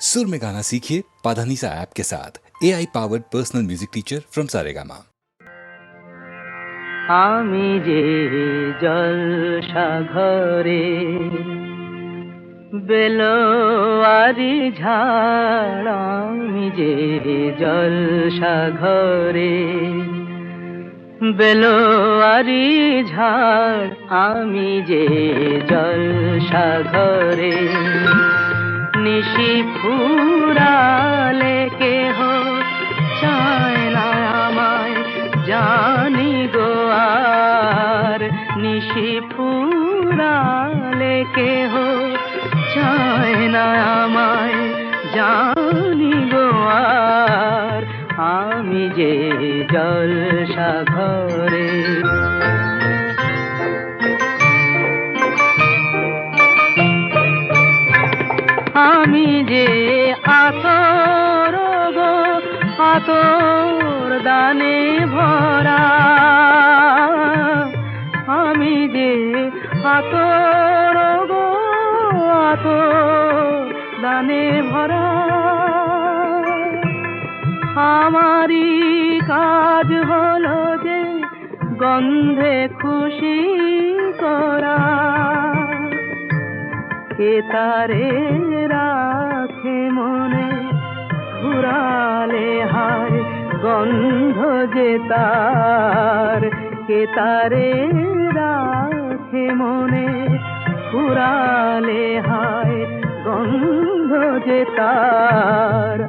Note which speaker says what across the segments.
Speaker 1: सुर में गाना सीखिए पाधानीसा ऐप के साथ A I powered personal music teacher from Saregama
Speaker 2: আমি যে জলসা ঘরে বেলোয়ারি ঝাড় আমি যে জলসা ঘরে বেলোয়ারি ঝাড় আমি যে জলসা ঘরে নিশি ফুরালে কেহ চায় না আমায়, জানি গো আর নিশি ফুরালে কেহ চায় না আমায়, জানি গো আমি যে জলসা ঘরে আতর ভরা। আমি যে আতর গো, আতর দানে ভরা। আমারই কাজ হলো যে গন্ধে খুশি করা। কে তারে রাখে মনে ঘুরালে হায় গন্ধ যে তার কে তারে রাখে মনে? পুরালে হায় গন্ধ যে তার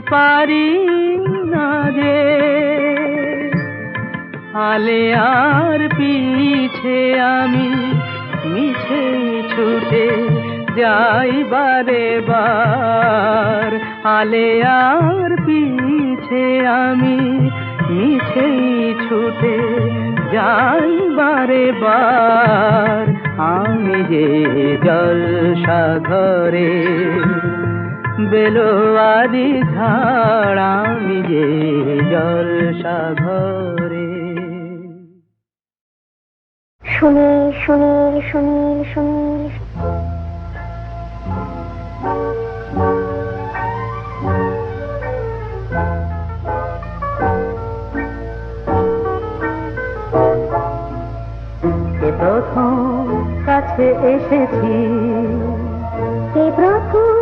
Speaker 2: পারি না যে। আলে আর পিছে আমি মিছে ছুটে যাই বারে বার। আলে আর পিছে আমি মিছে ছুটে যাই বারে বার। আমি যে জলসা ঘরে বেলোয়ারি ঝাড় আমি যে জলসা ঘরে
Speaker 3: সুনীল সুনীল সুনীল
Speaker 2: কে প্রথম কাছে এসেছি।
Speaker 3: কে প্রথম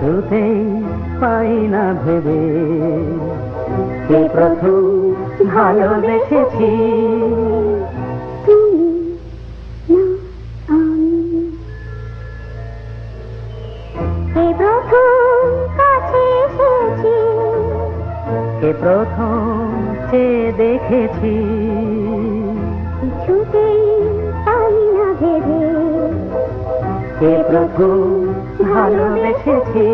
Speaker 2: কিছুতেই পাই না ভেবে। কে প্রথম ভালোবেসেছি
Speaker 3: প্রথম
Speaker 2: সে দেখেছি।
Speaker 3: কিছুতেই পাই না ভেবে।
Speaker 2: প্রথম ভালোবেসেছি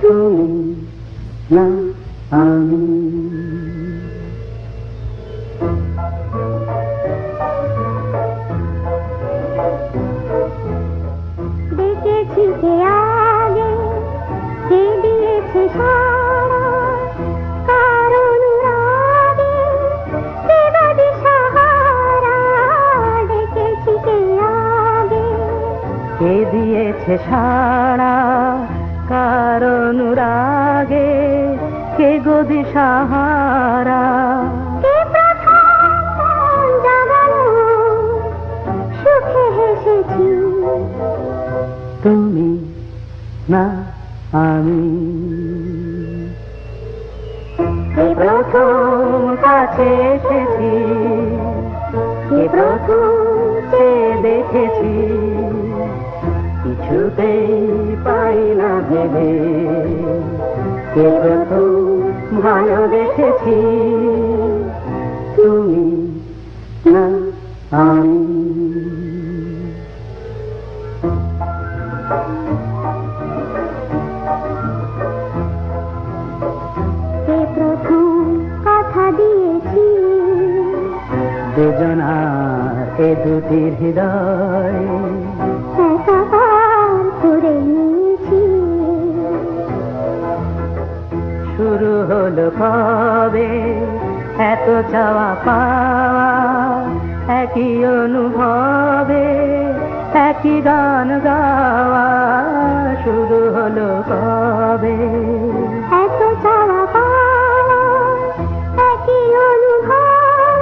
Speaker 2: তুমি না আমি।
Speaker 3: দিয়েছে সারা কারণ রাগে কে
Speaker 2: গদি সাহারা তুমি না আমি। প্রথম কাছে এসেছি? প্রথম হলো কবে? এত চাওয়া পাওয়া একই অনুভবে একই গান গাওয়া শুরু হলো কবে?
Speaker 3: এত চাওয়া পাওয়া একই অনুভব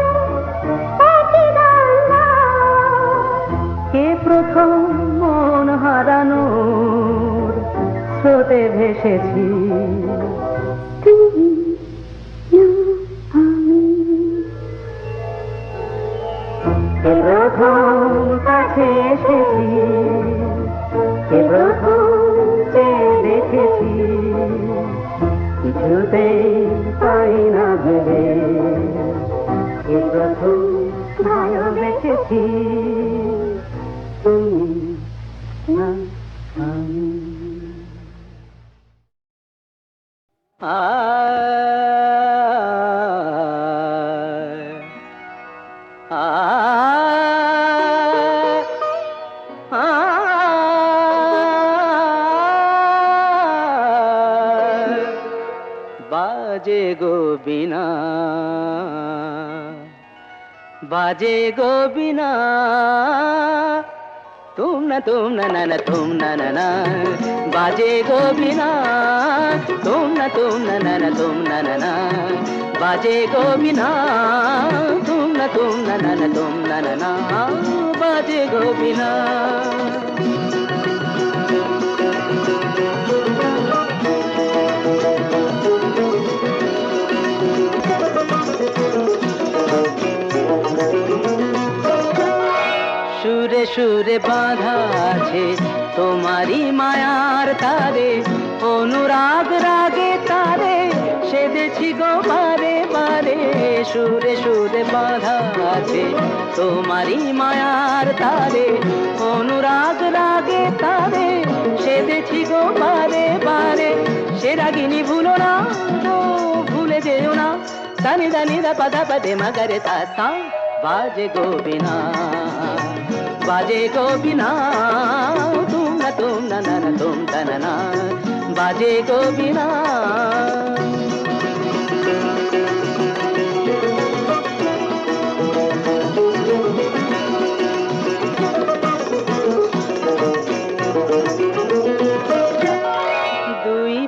Speaker 3: একই গান
Speaker 2: কে প্রথম মন হারানোর স্রোতে ভেসেছি? প্রথম কাছে এসেছি কে প্রথম চেয়ে দেখেছি পাই না ভেবে কে প্রথম ভালোবেসেছি বাজে গো বিনা তুম না তুম না না না তুম না না না বাজে গো বিনা তুম না তুম না না না তুম না না না বাজে গো বিনা তুম না তুম না না না তুম না না না বাজে গো বিনা বাঁধা আছে। তোমারই মায়ার তারে, অনুরাগ রাগে তারে সেদেছি গো বারে বারে। সুরে সুরে বাঁধা আছে, তোমারই মায়ার তারে, অনুরাগ রাগে তারে সেদেছি গো বারে বারে। সে রাগিনী ভুলো না ভুলে যেও না। সানি দানি দা পদা পদে মগরে তা, বাজে গোবিনা। বাজে গোবিনা তুম না তুম না না না তুম না না, বাজে গোবিনা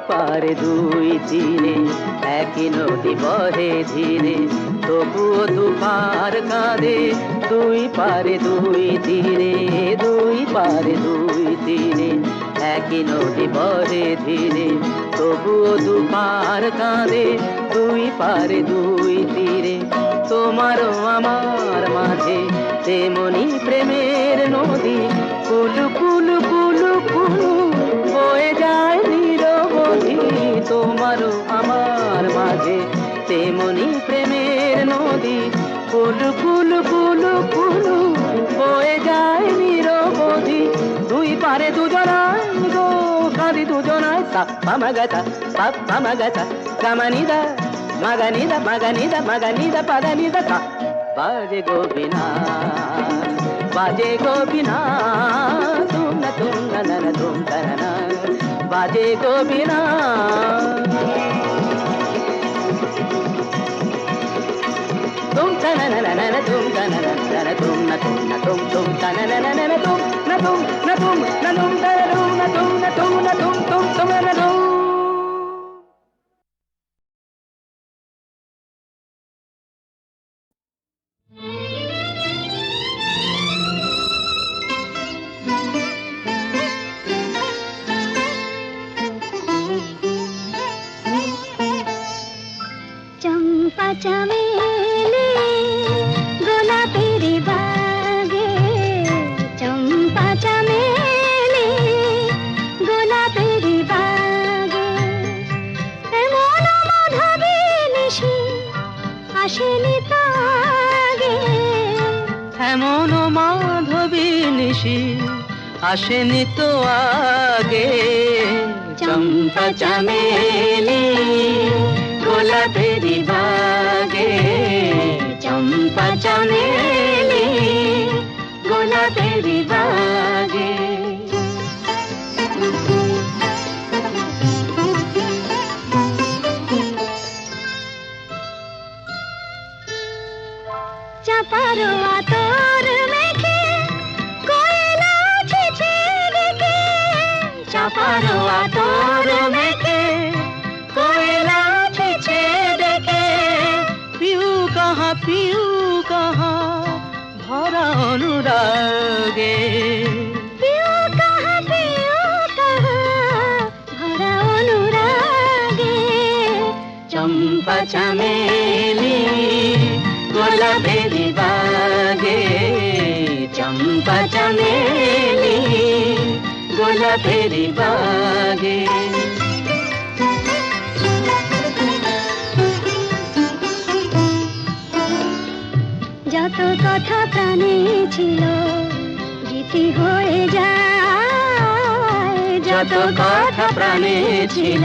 Speaker 2: পারে, দুই তীরে, একই নদী বহে ধীরে, তবুও দুপার কাঁদে দুই পারে দুই তীরে দুই পারে দুই তীরে একই নদী বহে ধীরে তবুও দুপার কাঁদে দুই পারে দুই তীরে। তোমারও আমার মাঝে তেমনি প্রেমের নদী। কুলু কুলু কুলু কুলু বয়ে যায় নিরবধি তোমারও আমার মাঝে তেমনি প্রেমের নদী। কুলু কুলু কুলু কুলু বয়ে যায় নিরবধি দুই পারে দুজনায় গো কাঁদি দুজনায় সাপ্পা মাগাতা সাপ্পা মাগাতা কামানিদা মগনিদা মগনিদা মগনিদা পদনিদা কা বাজে গোবিনা বাজে গোবিনা তুম না তুম না না না তুম তা না না বাজে গোবিনা তুম তা না না না না না তুম তা না না না না তুম না তুম না তুম তুম তা না না না না না তুম না তুম না তুম না
Speaker 3: আসেনি
Speaker 2: তো আগে। চম্পা চামেলি গোলাপেরি চামেলি গোলাপেরি বাগে চম্পা চামেলি গোলাপেরি বাগে
Speaker 3: যত কথা প্রাণে ছিল গীতি হয়ে যায়।
Speaker 2: যত কথা প্রাণে ছিল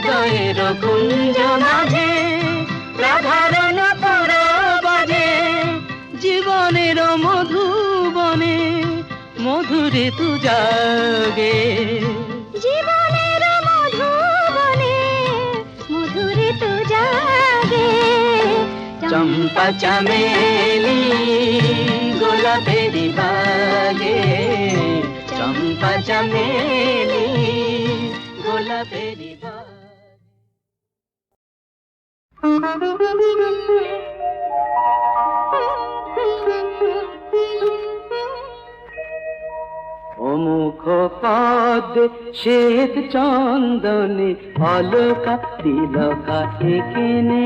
Speaker 2: হৃদয়ের কুঞ্জ মাঝে রাধার নুপুর বাজে জীবনের মধুবনে মধুরে তু জাগে
Speaker 3: জীবনের মধুবনে মধুরে তো জাগে
Speaker 2: চম্পা চামেলি গোলাপেরি বাগে চম্পা চামেলি গোলাপেরি অমুখ শ্বেত চন্দনে অলকা তিলকা এখানে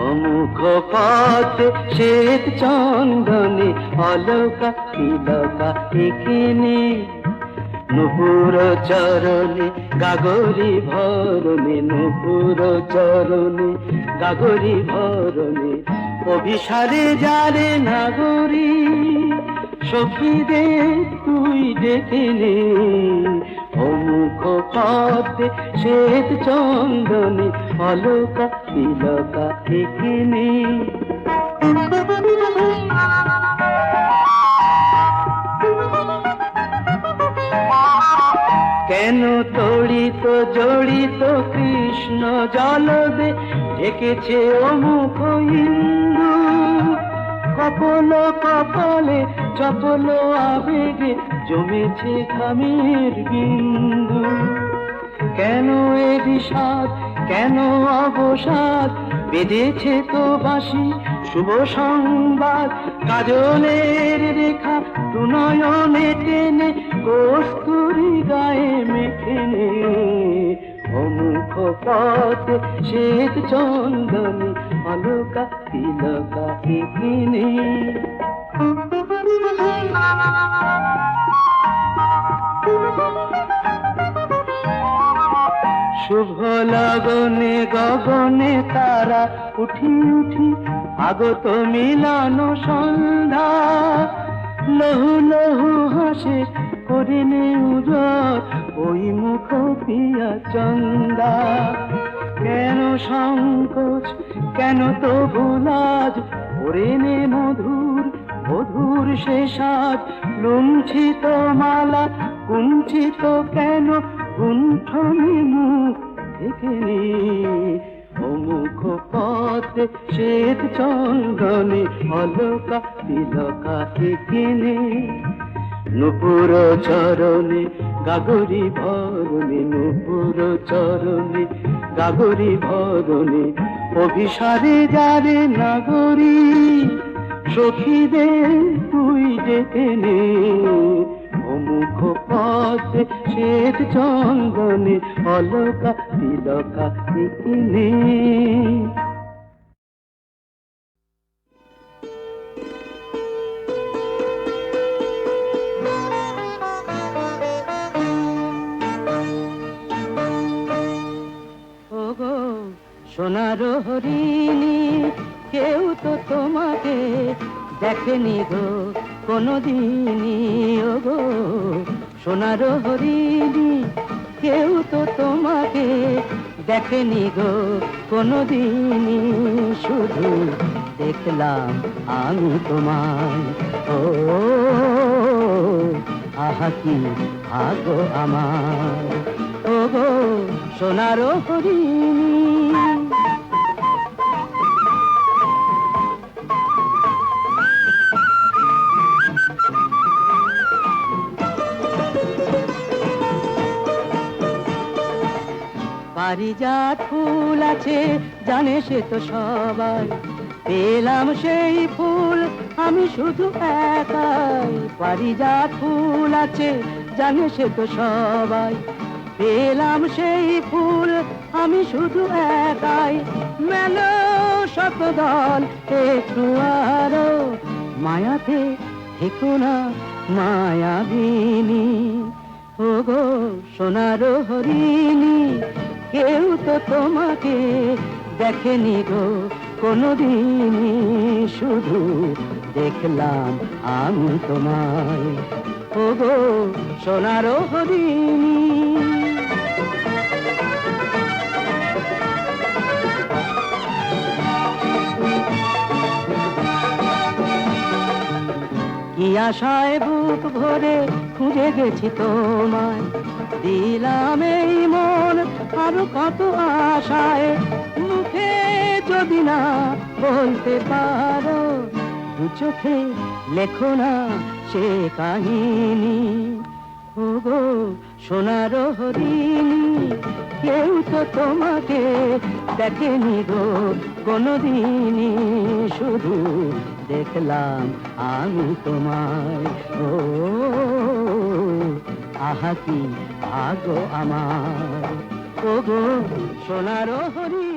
Speaker 2: অমুখ পদ শ্বেত চন্দনে অলকা তিলকা এখানে নুপুর চরণে গাগরি ভরণে নুপুর চরণে গাগরি ভরণে। অভিসারে যারে নাগরী, সখীদের তুই ডেকে নে। অমুখ পথে শ্বেত চন্দনে অলকা, তিলকা এখানে কেন তড়িত জড়িত কৃষ্ণ জলদে ঢেকেছে অমুখ ইন্দু। কপল কপলে চপল আবেগে জমেছে ঘামের বিন্দু। কেন এ বিষাদ, কেন অবসাদ? বেঁধেছে তো বাসি শুভ সংবাদ, কাজলের রেখা দুনয়নে টেনে, কস্তুরি গায়ে মেখে অমুখ পথ শ্বেত চন্দনী অলকা তিলকা এখানে শুভ লগনে গগনে তারা উঠি উঠি, আগত মিলান সন্ধ্যা। লহু লহু হাসে করে নে উজর ওই মুখ পিয়া চন্দা। কেন সংকোচ, কেন তো ভুলাজ ওরেনে মধুর মধুর সে সাজ। লুঞ্ছিত মালা কুঞ্চিত কেন গুণ্ঠনে মুখ থেকে অমুখ পথে শ্বেত চন্দনে অলকা তিলকা থেকে নে। নুপুর চরণে গাগরি ভরণে, নুপুর চরণে গাগরি ভরণে, অভিসারে যারে নাগরী, সখীদের তুই ডেকে নে। অমুখ পথে শ্বেত চন্দনে অলকা তিলকা কিনে সোনার হরিণী কেউ তো তোমাকে দেখেনি গো। কোনোদিনই, ওগো, সোনার হরিণী, কেউ তো তোমাকে দেখেনি গো। কোনোদিনই শুধু দেখলাম আমি তোমায়। ও, আহা, কি ভাগ্য আমার। ও গো সোনারো হরিণী পারিজাত ফুল আছে, জানে সে তো সবাই। পেলাম সেই ফুল, আমি শুধু একাই। পারিজাত ফুল আছে, জানে সে তো সবাই। পেলাম সেই ফুল, আমি শুধু একাই। মেলো শত দল একটু আরও মায়াতে থেকো না, মায়াবিনী। ও গো সোনার হরিণী কেউ তো তোমাকে দেখেনি গো, কোনোদিনই শুধু দেখলাম আমি তোমায়। ও গো সোনার হরিণী। কি আশায় বুক ভরে খুঁজে গেছি তোমায়। দিলাম এই মন আরও কত আশায় মুখে যদি না বলতে পারো, দু চোখে লেখো না সে কাহিনী। ও সোনার হরিণী, কেউ তো তোমাকে দেখেনি গো কোনোদিনই। শুধু দেখলাম আমি তোমায়, ও আহা কি আমার। ও গো সোনার হরিণী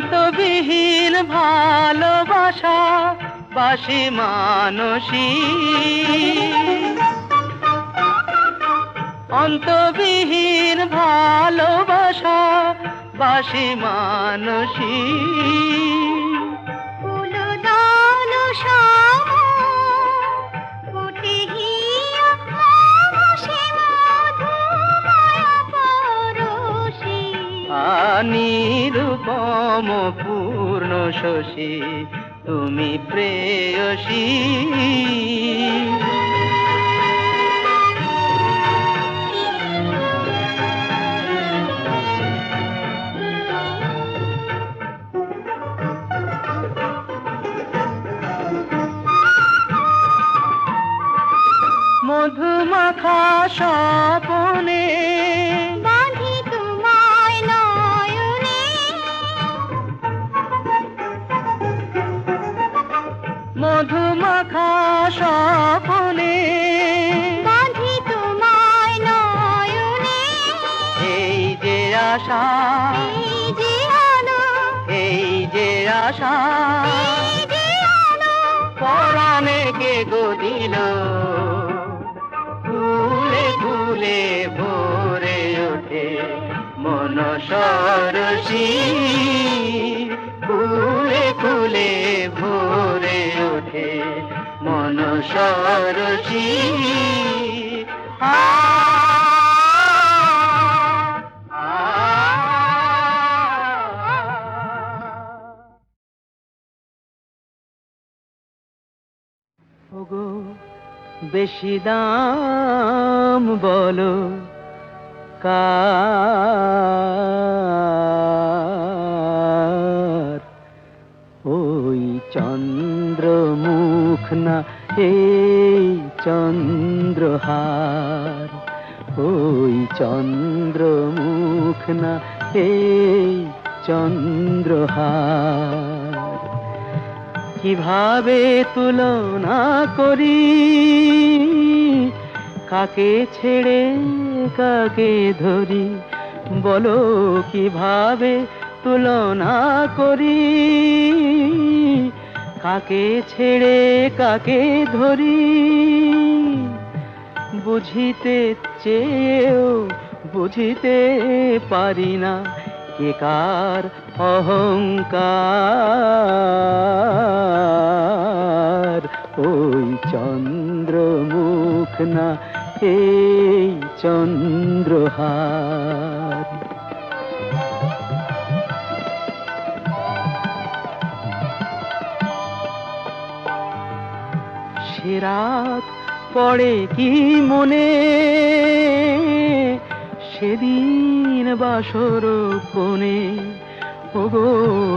Speaker 2: অন্তবিহীন ভালোবাসা বাসি মানসী অন্তবিহীন ভালোবাসা বাসি মানসী
Speaker 3: ফুলদান
Speaker 2: নিরূপম পূর্ণ শশী তুমি প্রেয়সী। মধুমাখা স্বপনে
Speaker 3: আলো
Speaker 2: পরাণে কে গো দিল? ফুলে ফুলে ভরে ওঠে মন সরসী। ফুলে ফুলে ভরে ওঠে মন সরসী। বেশি দাম বলো কার? ওই চন্দ্রমুখ না এই চন্দ্রহার? ওই চন্দ্রমুখ না এই চন্দ্রহার? কীভাবে তুলনা করি? কাকে ছেড়ে, কাকে ধরি? বলো কীভাবে তুলনা করি? কাকে ছেড়ে, কাকে ধরি? বুঝিতে চেয়েও বুঝিতে পারি না কে কার অহংকার। ওই চন্দ্রমুখ না এই চন্দ্রহার। সে রাত পড়ে কি মনে? সেদিন বাসর কোণে ওগো,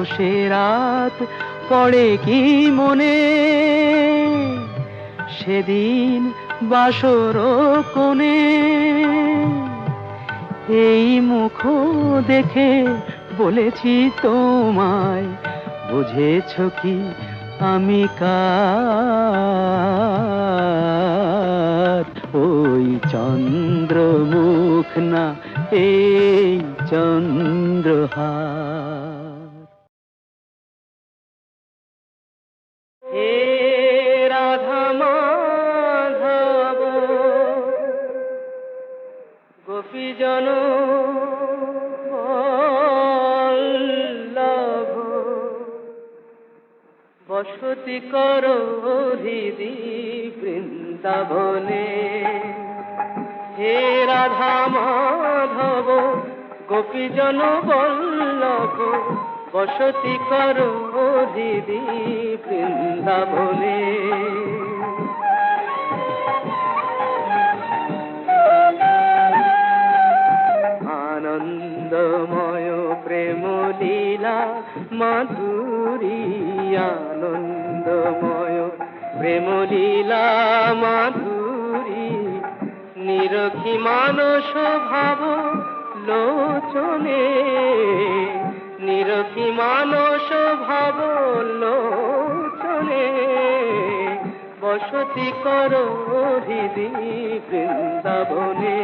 Speaker 2: সে রাত পড়ে কি মনে? সেদিন বাসর কোণে এই মুখ দেখে বলেছি তোমায়, বুঝেছ কি আমি কার? ওই চন্দ্রমুখ না এই চন্দ্রহার। হে রাধা মাধব গোপীজন বসতি কর হৃদি বৃন্দাবনে। হে রাধা মাধব, গোপীজন বল্লভ, বসতি কর হৃদি বৃন্দাবনে। আনন্দময় প্রেম লীলা, মাধুরী আনন্দময় প্রেম লীলা, মাধুরী নিরখি মানস ভাব লোচনে। নিরখি মানস ভাব লোচনে। বসতি কর হৃদি বৃন্দাবনে।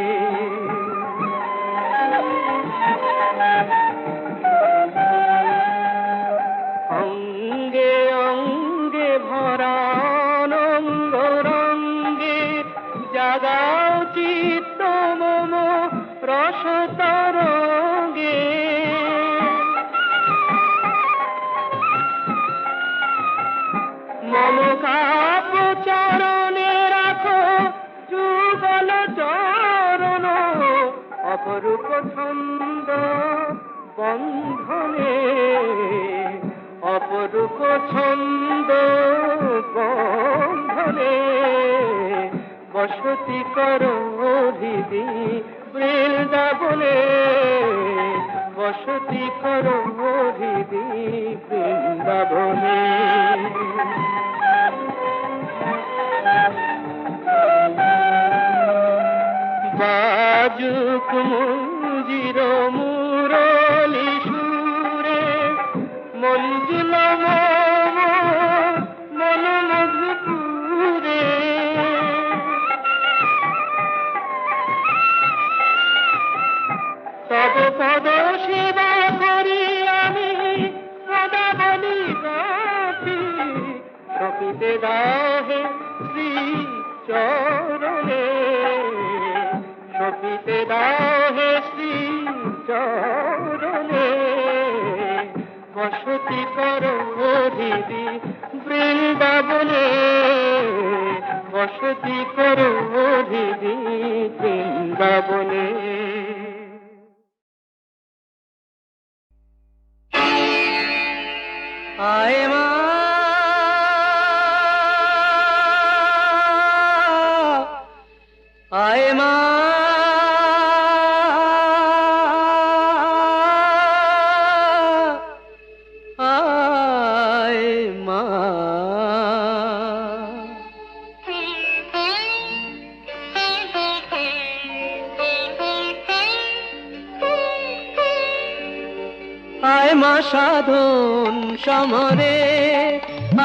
Speaker 2: সাধন সমরে,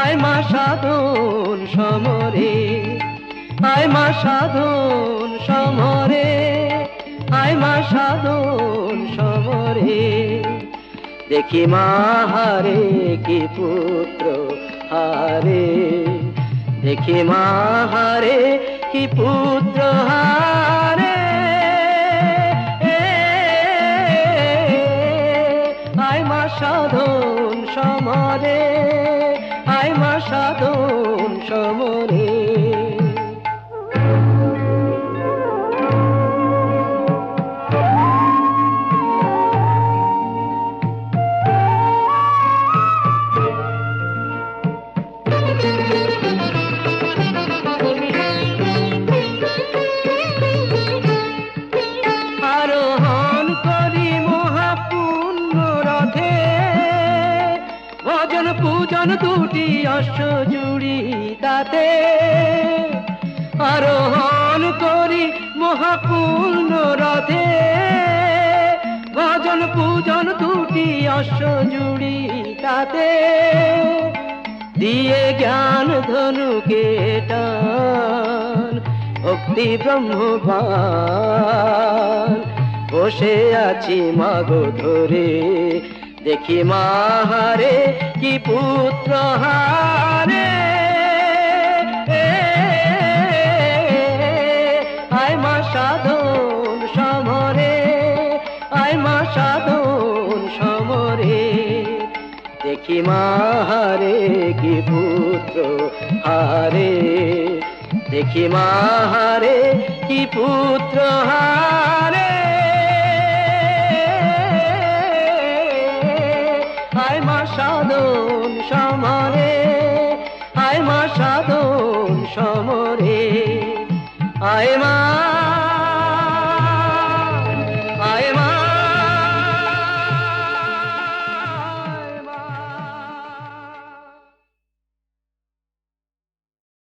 Speaker 2: আয় মা সাধন সমরে, আয় মা সাধন সমরে, আয় মা সাধন সমরে। দেখি মা, হারে কি পুত্র, হারে। দেখি মা, হারে কি পুত্র, হারে। মা সাধন সমরে দুটি অশ্ব জুড়ি তাতে দিয়ে জ্ঞান ধনুকে টান ভক্তি ব্রহ্মবান বসে আছি মাগো ধরে, দেখি মাহারে কি পুত্র হারে। দেখি মাহারে কি পুত্র, হারে। দেখি মাহারে কি পুত্র, হারে। আয় মা সাধন সমরে আয় মা সাধন সমরে। আয় মা